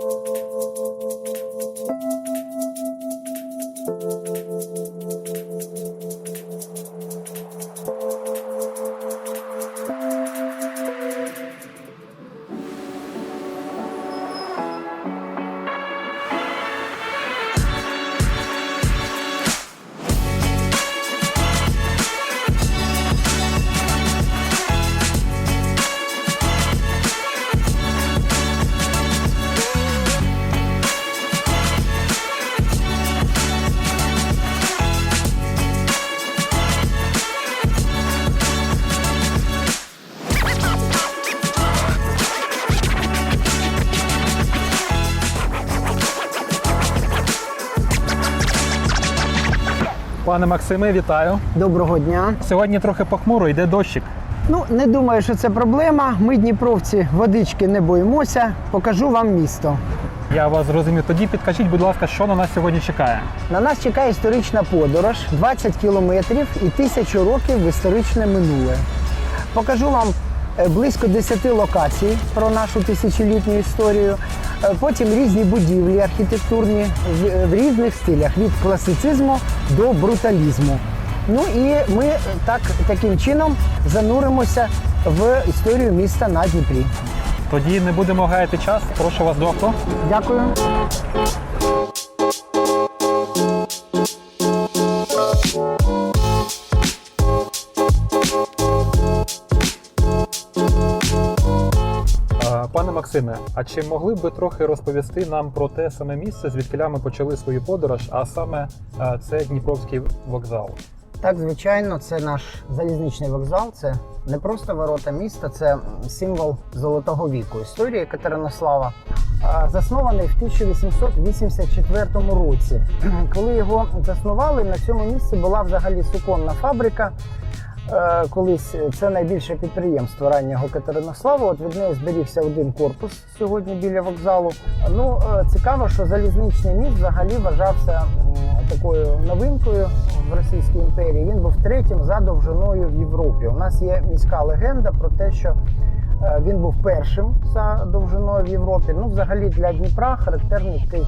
Música Пане Максиме, вітаю. Доброго дня. Сьогодні трохи похмуро, йде дощик. Ну не думаю, що це проблема. Ми, дніпровці, водички не боїмося. Покажу вам місто. Я вас зрозумів. Тоді підкажіть, будь ласка, що на нас сьогодні чекає. На нас чекає історична подорож 20 кілометрів і тисячу років в історичне минуле. Покажу вам е, близько 10 локацій про нашу тисячолітню історію. Е, Потім різні будівлі архітектурні в, в різних стилях від класицизму до бруталізму. Ну і ми е, так таким чином зануримося в історію міста на Дніпрі. Тоді не будемо гаяти час. Прошу вас до авто. Дякую. Максиме, а чи могли б ви трохи розповісти нам про те саме місце, звідки ми почали свою подорож, а саме е, це Дніпровський вокзал? Так, звичайно, це наш залізничний вокзал. Це не просто ворота міста, це символ золотого віку історії Катеринослава. Заснований в 1884 році. Коли його заснували, на цьому місці була взагалі суконна фабрика. Е, Колись це найбільше підприємство раннього Катеринослава. От від неї зберігся один корпус сьогодні біля вокзалу. Ну е, цікаво, що залізничний міст взагалі вважався такою новинкою в Російській імперії. Він був третім за довжиною в Європі. У нас є міська легенда про те, що е, він був першим за довжиною в Європі. Ну, взагалі для Дніпра характерний такий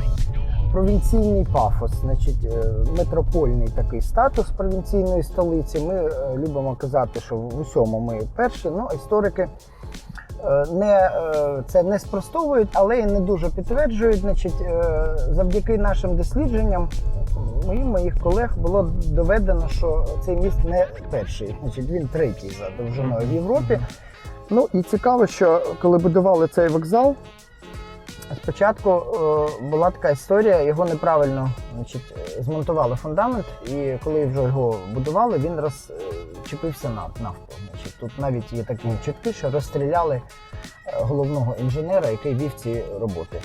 провінційний пафос, значить, е, метропольний такий статус провінційної столиці. Ми е, любимо казати, що в усьому ми перші. Ну, історики е, не, це не спростовують, але і не дуже підтверджують. Значить, завдяки нашим дослідженням моїм моїх колег було доведено, що цей міст не перший, значить він третій за довжиною в Європі. Ну і цікаво, що коли будували цей вокзал, спочатку е, була така історія, його неправильно значить, е, змонтували фундамент, і коли вже його будували, він розчепився на навпіл. Значить, тут навіть є такі чутки, що розстріляли е, головного інженера, який вів ці роботи.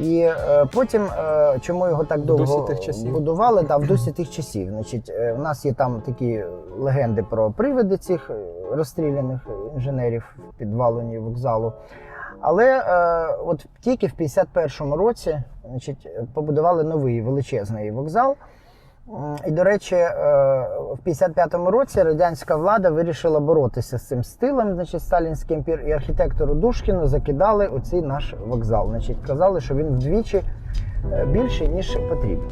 І е, потім, е, чому його так довго дусі тих часів. будували, да, в дусі тих часів. Значить, е, у нас є там такі легенди про привиди цих е, розстріляних інженерів в підваленні вокзалу. Але е, от тільки в 51-му році значить, побудували новий величезний вокзал. І, до речі, е, в 55-му році радянська влада вирішила боротися з цим стилем, значить, сталінським і архітектору Душкіну закидали оцей наш вокзал. Значить, казали, що він вдвічі е, більший, ніж потрібно.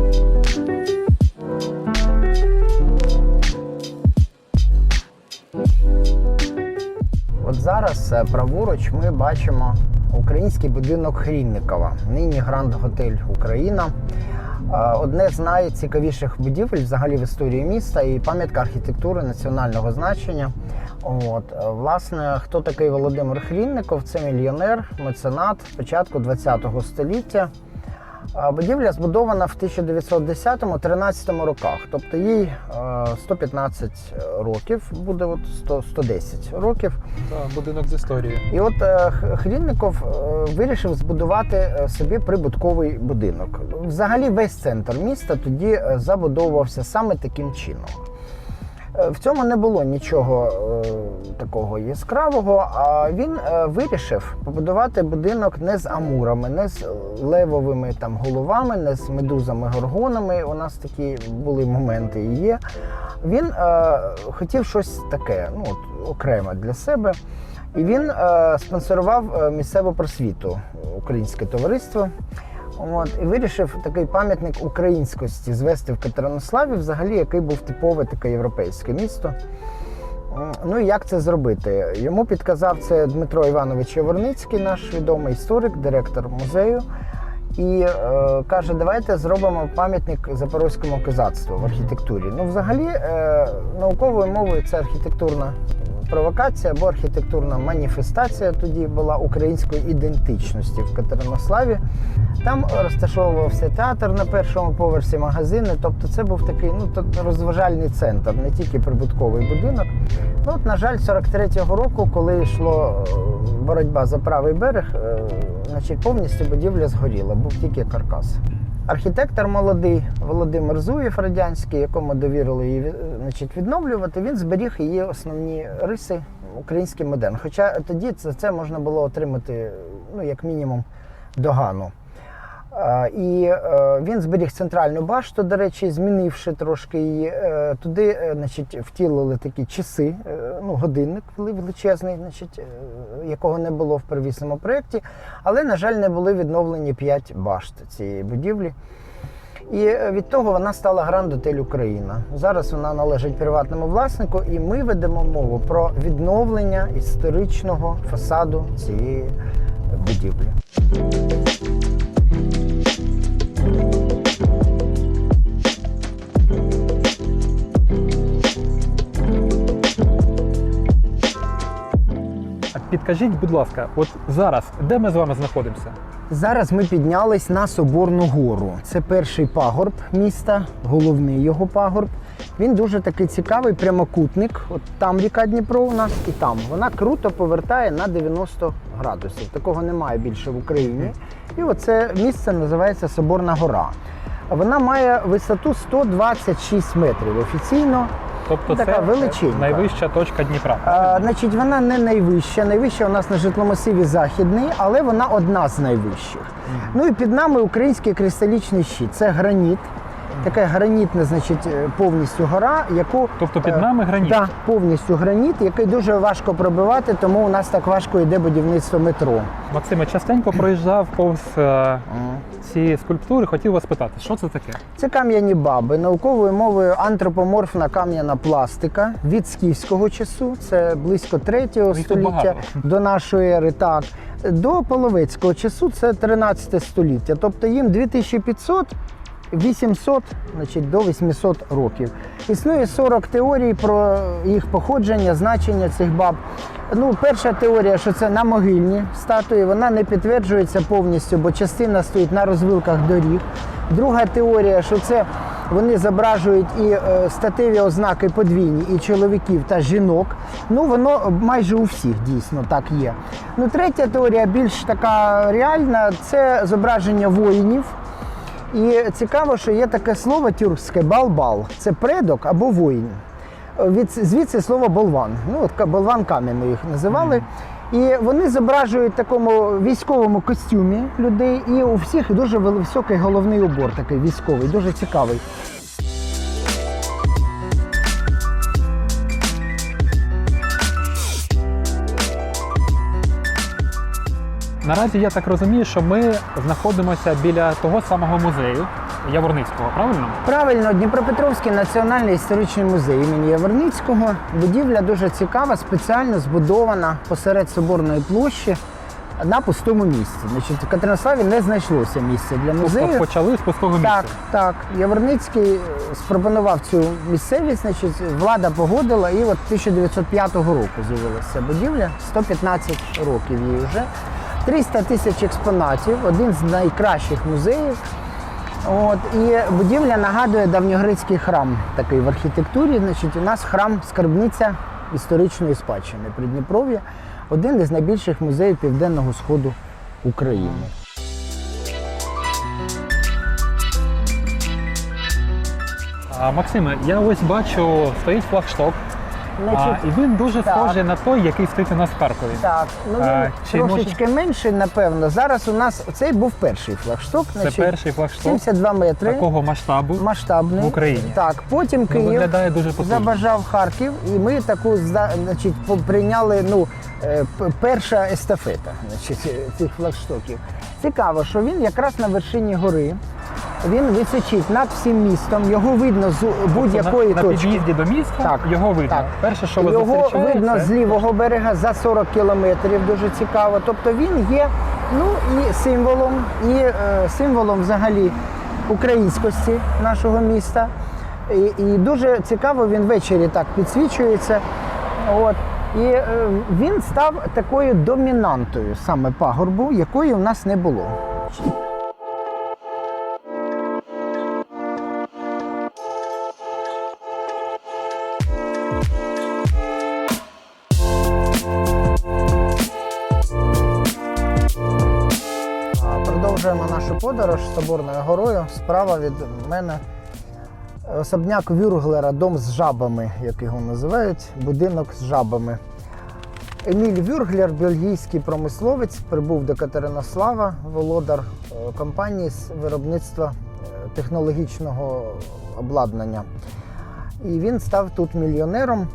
От праворуч ми бачимо український будинок Хрінникова, нині Гранд Готель Україна. Одне з найцікавіших будівель взагалі в історії міста і пам'ятка архітектури національного значення. От, власне, хто такий Володимир Хрінников? Це мільйонер, меценат початку ХХ століття. Будівля збудована в 1910-13 роках, тобто їй е, 115 років, буде от 100, 110 років. Так, будинок з історією. І от е, Хрінников е, вирішив збудувати е, собі прибутковий будинок. Взагалі весь центр міста тоді е, забудовувався саме таким чином. Е, В цьому не було нічого е, такого яскравого, а він е, вирішив побудувати будинок не з амурами, не з левовими там головами, не з медузами горгонами. У нас такі були моменти і є. Він е, хотів щось таке, ну от, окремо для себе. І він е, спонсорував місцеву просвіту, українське товариство. От, і вирішив такий пам'ятник українськості звести в Катеринославі, взагалі, який був типове таке європейське місто. Ну і як це зробити? Йому підказав це Дмитро Іванович Яворницький, наш відомий історик, директор музею. І е, каже, давайте зробимо пам'ятник запорозькому козацтву в архітектурі. Ну, взагалі, е, науковою мовою це архітектурна провокація або архітектурна маніфестація тоді була української ідентичності в Катеринославі. Там розташовувався театр на першому поверсі, магазини. Тобто це був такий ну, розважальний центр, не тільки прибутковий будинок. Ну, от, на жаль, 43-го року, коли йшло е, боротьба за правий берег, е, значить, повністю будівля згоріла, був тільки каркас. Архітектор молодий Володимир Зуєв радянський, якому довірили її е, значить, відновлювати, він зберіг її основні риси український модерн. Хоча тоді це, це можна було отримати, ну, як мінімум, догану. І е, він зберіг центральну башту, до речі, змінивши трошки її. Е, Туди е, значить, втілили такі часи, ну, годинник величезний, значить, якого не було в первісному проєкті. Але, на жаль, не були відновлені п'ять башт цієї будівлі. І від того вона стала Гранд Отель Україна. Зараз вона належить приватному власнику, і ми ведемо мову про відновлення історичного фасаду цієї будівлі. Підкажіть, будь ласка, от зараз, де ми з вами знаходимося? Зараз ми піднялись на Соборну гору. Це перший пагорб міста, головний його пагорб. Він дуже такий цікавий, прямокутник. От там ріка Дніпро у нас і там. Вона круто повертає на 90 градусів. Такого немає більше в Україні. І оце місце називається Соборна гора. Вона має висоту 126 метрів офіційно. Тобто Така це величенька. найвища точка Дніпра. А, значить, вона не найвища. Найвища у нас на житломасиві західний, але вона одна з найвищих. Ну і під нами український кристалічний щит. Це граніт. Таке гранітне, значить, е, повністю гора, яку Тобто під е, нами граніт. Да, повністю граніт, який дуже важко пробивати, тому у нас так важко йде будівництво метро. Максиме, частенько проїжджав повз е, ці скульптури, хотів вас питати, що це таке? Це кам'яні баби, науковою мовою антропоморфна кам'яна пластика від скіфського часу, це близько 3 століття до нашої ери. Так. До половецького часу це 13 століття. Тобто їм 2500 800 значить, до 800 років. Існує 40 теорій про їх походження, значення цих баб. Ну, перша теорія, що це на могильні статуї, вона не підтверджується повністю, бо частина стоїть на розвилках доріг. Друга теорія, що це вони зображують і е, статеві ознаки подвійні, і чоловіків та жінок. Ну, воно майже у всіх дійсно так є. Ну, третя теорія, більш така реальна, це зображення воїнів. І цікаво, що є таке слово тюркське балбал. Це предок або воїн. Від звідси слово болван. Ну, от болван кам'яний їх називали. І вони зображують в такому військовому костюмі людей, і у всіх дуже високий головний убор, такий військовий, дуже цікавий. Наразі я так розумію, що ми знаходимося біля того самого музею Яворницького, правильно? Правильно, Дніпропетровський національний історичний музей імені Яворницького. Будівля дуже цікава, спеціально збудована посеред соборної площі на пустому місці. Значить, в Катеринославі не знайшлося місця для музею. Тобто почали з пустого місця. Так, так. Яворницький е, спропонував цю місцевість, значить, влада погодила, і от 1905 року з'явилася будівля, 115 років їй вже. 300 тисяч експонатів, один з найкращих музеїв. От, і будівля нагадує давньогрецький храм такий в архітектурі. Значить, у нас храм скарбниця історичної спадщини Придніпров'я, один із найбільших музеїв Південного Сходу України. А, Максиме, я ось бачу, стоїть флагшток. А, Значить, і він дуже так. схожий на той, який стоїть у нас в Харкові. Так, ну А, він чи трошечки менший, напевно. Зараз у нас цей був перший флагшток. Це значить, перший флагшток 72 метри. такого масштабу. Масштабний. в Україні. Так, потім Ну, Київ виглядає дуже потужно. забажав Харків, і ми таку зда- значить, по- прийняли ну, перша естафета значить, е, цих флагштоків. Цікаво, що він якраз на вершині гори. Він височить над всім містом, його видно з будь-якої Тобто на, на точки. під'їзді до міста Так, його видно. так. Перше, що ви Його видно це з лівого берега за 40 кілометрів, дуже цікаво. Тобто він є ну, і символом, і е, символом взагалі українськості нашого міста. І, і дуже цікаво, він ввечері так підсвічується. От. І е, він став такою домінантою саме пагорбу, якої у нас не було. Продовжуємо нашу подорож з Соборною горою. Справа від мене особняк Вюрглера, дом з жабами, як його називають, будинок з жабами. Еміль Вюрглер, бельгійський промисловець, прибув до Катеринослава, володар е, компанії з виробництва е, технологічного обладнання. І він став тут мільйонером.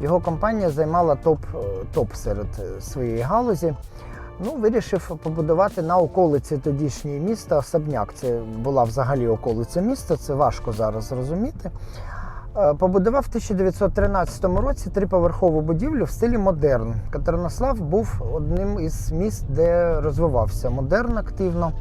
Його компанія займала топ, е, топ серед своєї галузі. Ну, вирішив побудувати на околиці тодішньої міста особняк. Це була взагалі околиця міста, це важко зараз зрозуміти. Е, Побудував в 1913 році триповерхову будівлю в стилі модерн. Катеринослав був одним із міст, де розвивався модерн активно.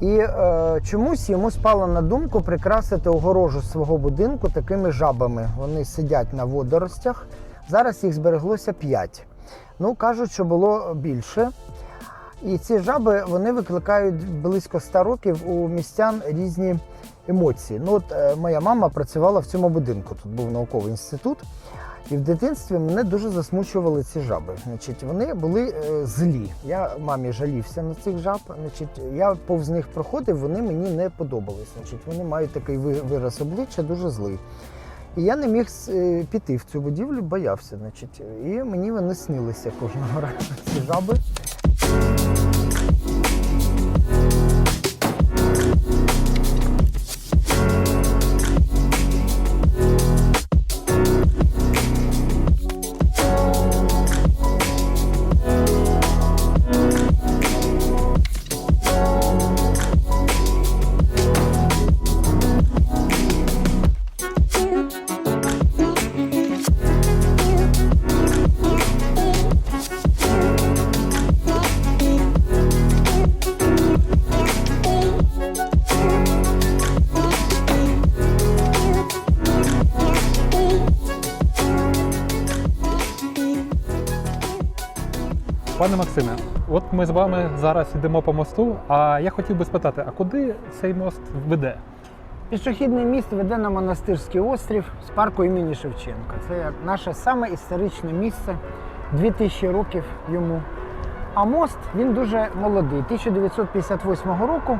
І е, чомусь йому спало на думку прикрасити огорожу свого будинку такими жабами. Вони сидять на водоростях. Зараз їх збереглося 5. Ну, кажуть, що було більше. І ці жаби вони викликають близько 100 років у містян різні емоції. Ну, от е, моя мама працювала в цьому будинку, тут був науковий інститут. І в дитинстві мене дуже засмучували ці жаби. Значить, вони були е, злі. Я мамі жалівся на цих жаб. Значить, я повз них проходив, вони мені не подобались. Значить, вони мають такий вираз обличчя дуже злий. І я не міг е, піти в цю будівлю, боявся. Значить, і мені вони снилися кожного разу ці жаби. Пане Максиме, от ми з вами зараз йдемо по мосту. А я хотів би спитати, а куди цей мост веде? Пішохідний міст веде на монастирський острів з парку імені Шевченка. Це наше саме історичне місце, 2000 років йому. А мост він дуже молодий. 1958 року.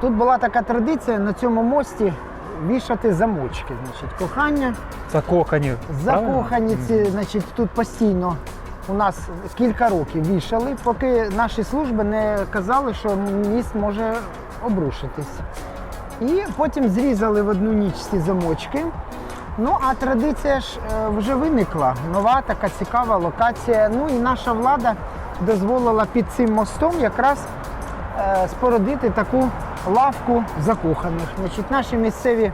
Тут була така традиція на цьому мості вішати замочки. Значить, кохання, Закохані. закохані ці, значить, тут постійно. У нас кілька років вішали, поки наші служби не казали, що міст може обрушитись. І потім зрізали в одну ніч ці замочки. Ну а традиція ж е, вже виникла. Нова така цікава локація. Ну і наша влада дозволила під цим мостом якраз е, спорудити таку лавку закоханих. Значить, наші місцеві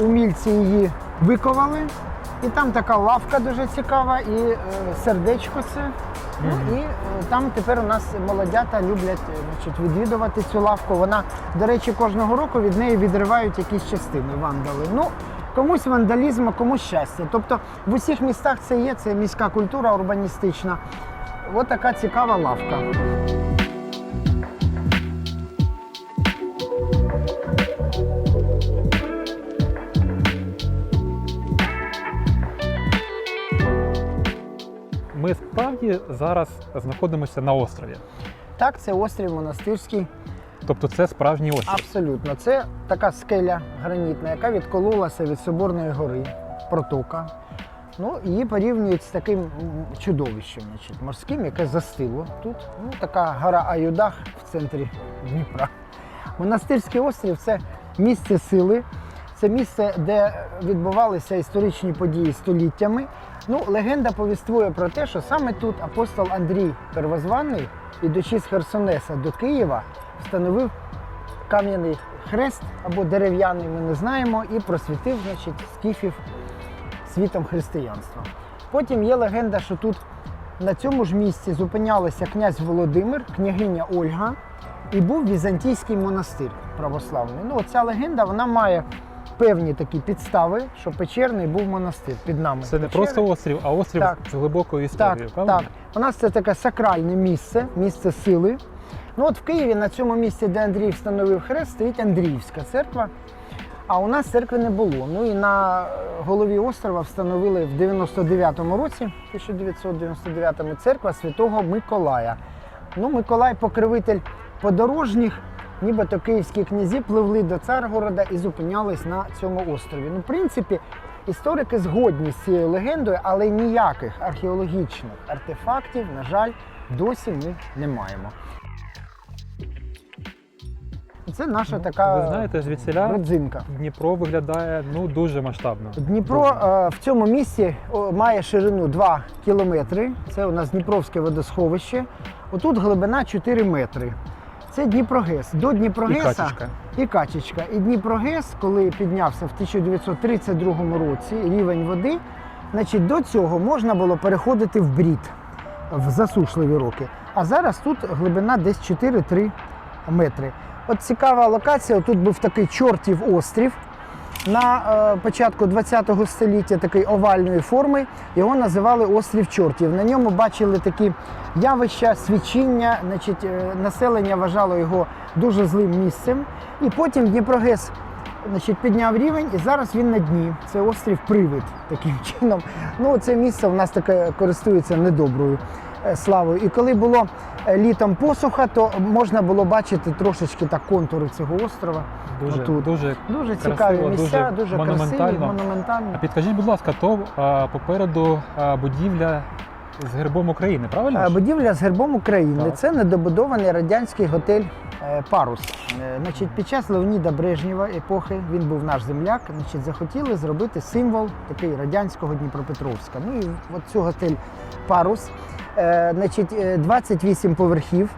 умільці її виковали. І там така лавка дуже цікава, і е, сердечко це. Ну, і е, там тепер у нас молодята люблять е, значить, відвідувати цю лавку. Вона, до речі, кожного року від неї відривають якісь частини вандали. Ну, комусь вандалізм, а комусь щастя. Тобто в усіх містах це є, це міська культура урбаністична. Ось така цікава лавка. Ми справді зараз знаходимося на острові. Так, це острів монастирський. Тобто це справжній острів. Абсолютно, це така скеля гранітна, яка відкололася від Соборної гори, протока. Ну, її порівнюють з таким чудовищем, значить, морським, яке застило тут. Ну, така гора Аюдах в центрі Дніпра. Монастирський острів це місце сили, це місце, де відбувалися історичні події століттями. Ну, легенда повіствує про те, що саме тут апостол Андрій Первозваний, ідучи з Херсонеса до Києва, встановив кам'яний хрест або дерев'яний, ми не знаємо, і просвітив значить, скіфів світом християнства. Потім є легенда, що тут на цьому ж місці зупинялися князь Володимир, княгиня Ольга і був візантійський монастир православний. Ну, ця легенда вона має певні такі підстави, що печерний був монастир під нами. Це не просто острів, а острів Так. з глибокою історією, правда? так. У нас це таке сакральне місце, місце сили. Ну от в Києві на цьому місці, де Андрій встановив хрест, стоїть Андріївська церква. А у нас церкви не було. Ну і на е, голові острова встановили в 99-му році, 1999-му, церква Святого Миколая. Ну, Миколай покровитель подорожніх, нібито київські князі пливли до Царгорода і зупинялись на цьому острові. Ну, в принципі, історики згодні з цією легендою, але ніяких археологічних артефактів, на жаль, досі ми не маємо. Це наша така Ну, Ви знаєте, звідсіля родзинка. Дніпро виглядає ну дуже масштабно. Дніпро Дуже. е, в цьому місці має ширину 2 кілометри. Це у нас Дніпровське водосховище. Отут глибина 4 метри. Це Дніпрогес. До і Дніпрогеса качечка. і Качечка. І Дніпрогес, коли піднявся в 1932 році рівень води, значить до цього можна було переходити в брід в засушливі роки. А зараз тут глибина десь 4-3 метри. От цікава локація. Тут був такий чортів острів на е, початку ХХ століття, такий овальної форми. Його називали острів чортів. На ньому бачили такі явища, свічіння. Значить, е, населення вважало його дуже злим місцем. І потім Дніпрогес значить, підняв рівень, і зараз він на дні. Це острів Привид таким чином. Ну, це місце в нас таке користується недоброю е, славою. І коли було літом посуха, то можна було бачити трошечки так контури цього острова. Дуже, отут. дуже. Дуже Красиво, цікаві місця, дуже дуже, красиві, монументальні. А підкажіть, будь ласка, то а, попереду а, будівля з гербом України, правильно? Будівля з гербом України. Так. Це недобудований радянський готель е, Парус. Е, Значить, під час Леоніда Брежнєва епохи він був наш земляк. Значить, захотіли зробити символ такий радянського Дніпропетровська. Ну і от цю готель Парус. Е, Значить, е, 28 поверхів.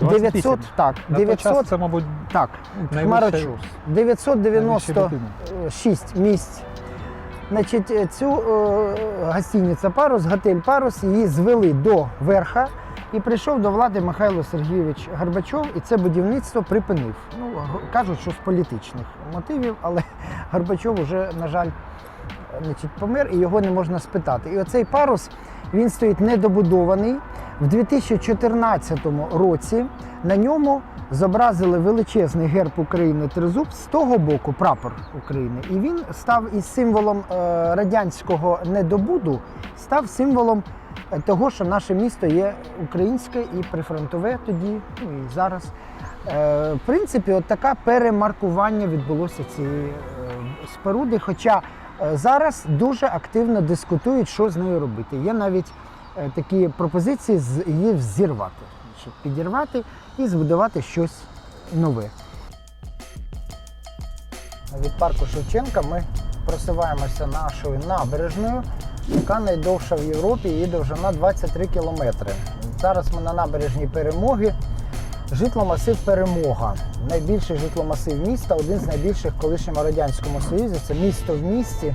28? 900, так, На той 900, час це, мабуть, так, найвища- хмарочос. найвища 990 людина. 6 місць. Значить, е, цю е, гостиницю Парус, готель Парус, її звели до верха. І прийшов до влади Михайло Сергійович Горбачов, і це будівництво припинив. Ну, кажуть, що з політичних мотивів, але Горбачов уже, на жаль, значить, помер і його не можна спитати. І оцей парус він стоїть недобудований. В 2014 році на ньому зобразили величезний герб України тризуб з того боку прапор України. І він став із символом е, радянського недобуду, став символом е, того, що наше місто є українське і прифронтове тоді, ну і зараз. Е, в принципі, от таке перемаркування відбулося цієї споруди. Хоча зараз дуже активно дискутують, що з нею робити. Є навіть е, такі пропозиції з її взірвати, Значить, підірвати і збудувати щось нове. Від парку Шевченка ми просуваємося нашою набережною, яка найдовша в Європі, її довжина 23 кілометри. Зараз ми на набережній перемоги. Житломасив Перемога. Найбільший житломасив міста, один з найбільших в колишньому радянському союзі. Це місто в місті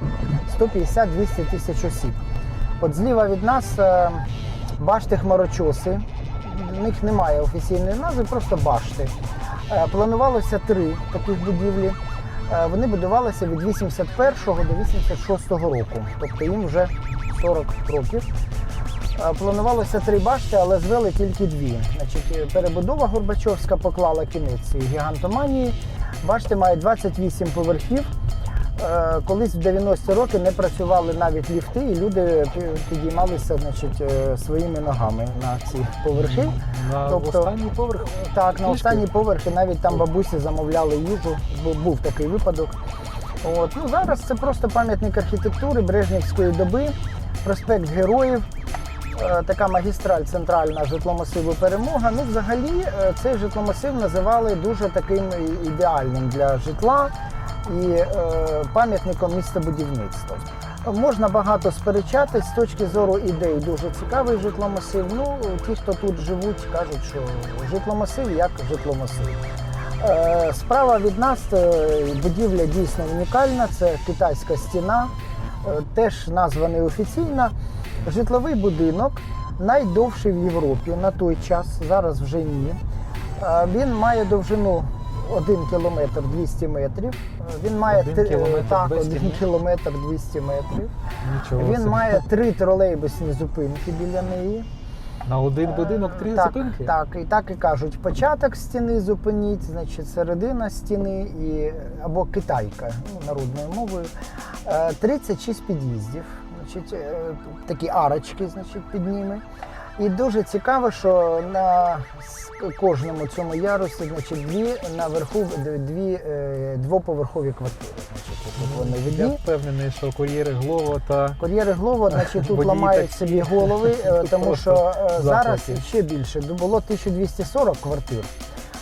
150-200 тисяч осіб. От зліва від нас е, башти хмарочоси. В них немає офіційної назви, просто башти. Е, Планувалося три таких будівлі. Е, Вони будувалися від 81 до 86 року, тобто їм вже 40 років. Планувалося три башти, але звели тільки дві. Значить, перебудова Горбачовська поклала кінець гігантоманії. Башти мають 28 поверхів. Е, Колись в 90-ті роки не працювали навіть ліфти, і люди підіймалися значить, е, своїми ногами на ці поверхи. На Тобто- останній поверх. Так, на Пішки? останні поверхи навіть там бабусі замовляли їжу. Бу- Був такий випадок. От. Ну, зараз це просто пам'ятник архітектури Брежнівської доби. проспект Героїв, така магістраль центральна житломасиву перемога. Ну, взагалі, е, цей житломасив називали дуже таким ідеальним для житла і е, пам'ятником містобудівництва. Можна багато сперечатись з точки зору ідей. Дуже цікавий житломасив. Ну, ті, хто тут живуть, кажуть, що житломасив як житломасив. Е, Справа від нас е, будівля дійсно унікальна. Це китайська стіна, е, теж назва неофіційна. Житловий будинок найдовший в Європі на той час, зараз вже ні. Е, Він має довжину 1 кілометр 200 метрів. Е, Він має Один три- кілометр так, без 1 кілометр 200 метрів. Нічого Він собі. має три тролейбусні зупинки біля неї. на один будинок три так, зупинки. Так, і так і кажуть, початок стіни зупиніть, значить середина стіни і або китайка ну, народною мовою. Е, 36 під'їздів, значить, е, такі арочки, значить, під ними. І дуже цікаво, що на кожному цьому ярусі, значить, дві наверху дві е, двоповерхові квартири. Значить, тут вони Я впевнений, що кур'єри Глово та Кур'єри Глово, значить, тут Водії ламають таксі. собі голови, е, тому що зараз заклики. ще більше. Було 1240 квартир.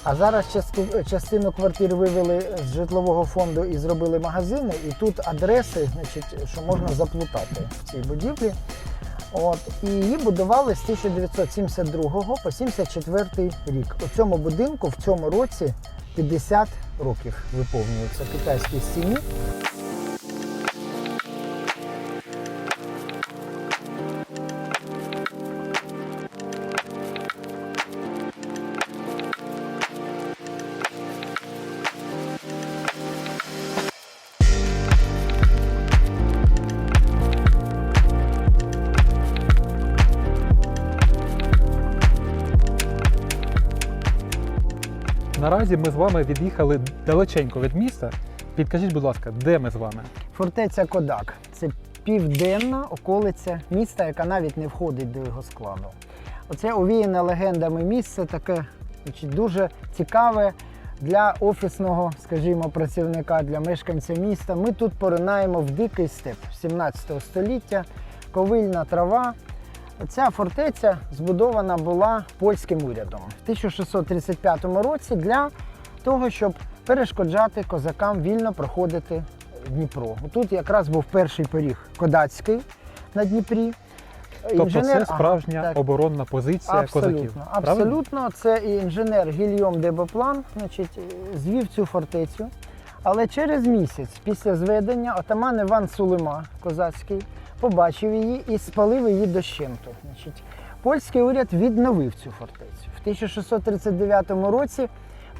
А зараз частину квартир вивели з житлового фонду і зробили магазини. І тут адреси, значить, що можна заплутати в цій будівлі. От і її будували з 1972 по 74 рік. У цьому будинку в цьому році 50 років виповнюється китайській стіні. Наразі ми з вами від'їхали далеченько від міста. Підкажіть, будь ласка, де ми з вами? Фортеця Кодак це південна околиця міста, яка навіть не входить до його складу. Оце овіяне легендами місце таке значить, дуже цікаве для офісного, скажімо, працівника, для мешканця міста. Ми тут поринаємо в дикий степ 17 століття, ковильна трава. Ця фортеця збудована була польським урядом в 1635 році для того, щоб перешкоджати козакам вільно проходити Дніпро. Тут якраз був перший поріг кодацький на Дніпрі. Тобто це справжня так. оборонна позиція Абсолютно, козаків. правильно? абсолютно. Це і інженер Гільйом де Боплан значить, звів цю фортецю. Але через місяць після зведення отаман Іван Сулима козацький побачив її і спалив її дощенту. Значить, польський уряд відновив цю фортецю. В 1639 році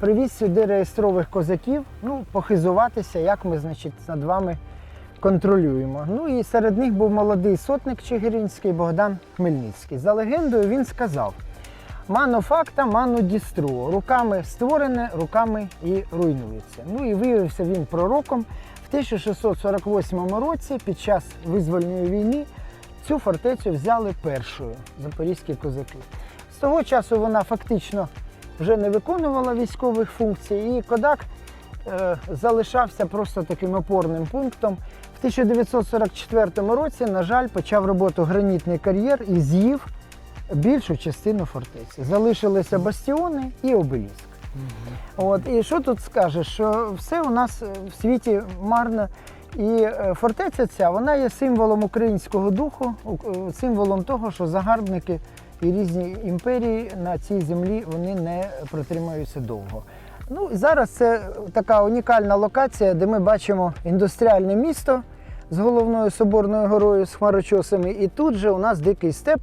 привіз сюди реєстрових козаків, ну, похизуватися, як ми значить, над вами контролюємо. Ну і серед них був молодий сотник Чигиринський Богдан Хмельницький. За легендою він сказав: Мано факта, мано дістро. Руками створене, руками і руйнується. Ну і виявився він пророком. В 1648 році, під час визвольної війни, цю фортецю взяли першою запорізькі козаки. З того часу вона фактично вже не виконувала військових функцій, і Кодак е, залишався просто таким опорним пунктом. В 1944 році, на жаль, почав роботу гранітний кар'єр і з'їв більшу частину фортеці. Залишилися бастіони і обеліск. От, і що тут скажеш, що все у нас е, в світі марно. І е, фортеця ця вона є символом українського духу, е, символом того, що загарбники і різні імперії на цій землі вони не протримаються довго. Ну і зараз це така унікальна локація, де ми бачимо індустріальне місто з головною соборною горою з хмарочосами. І тут же у нас дикий степ.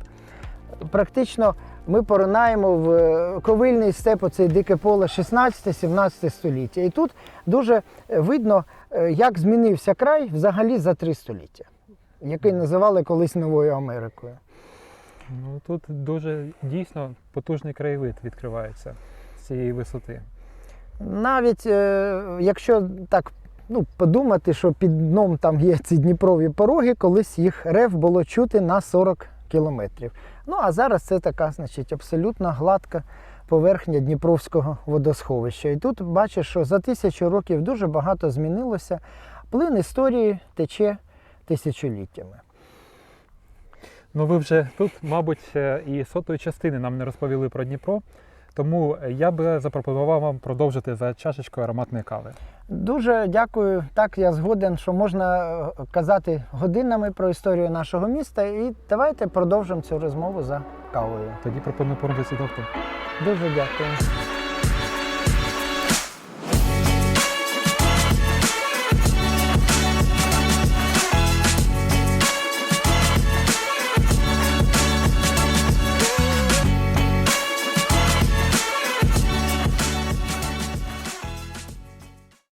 Практично ми поринаємо в е, ковильний степ, оцей дике поле 16-17 століття. І тут дуже е, видно, е, як змінився край взагалі за три століття, який називали колись Новою Америкою. Ну тут дуже дійсно потужний краєвид відкривається з цієї висоти. Навіть якщо так ну, подумати, що під дном там є ці Дніпрові пороги, колись їх рев було чути на 40 кілометрів. Ну а зараз це така, значить, абсолютно гладка поверхня Дніпровського водосховища. І тут бачиш, що за тисячу років дуже багато змінилося. Плин історії тече тисячоліттями. Ну, ви вже тут, мабуть, е, і сотої частини нам не розповіли про Дніпро. Тому я би запропонував вам продовжити за чашечкою ароматної кави. Дуже дякую. Так, я згоден, що можна е, казати годинами про історію нашого міста. І давайте продовжимо цю розмову за кавою. Тоді пропоную повернутися до авто. Дуже дякую.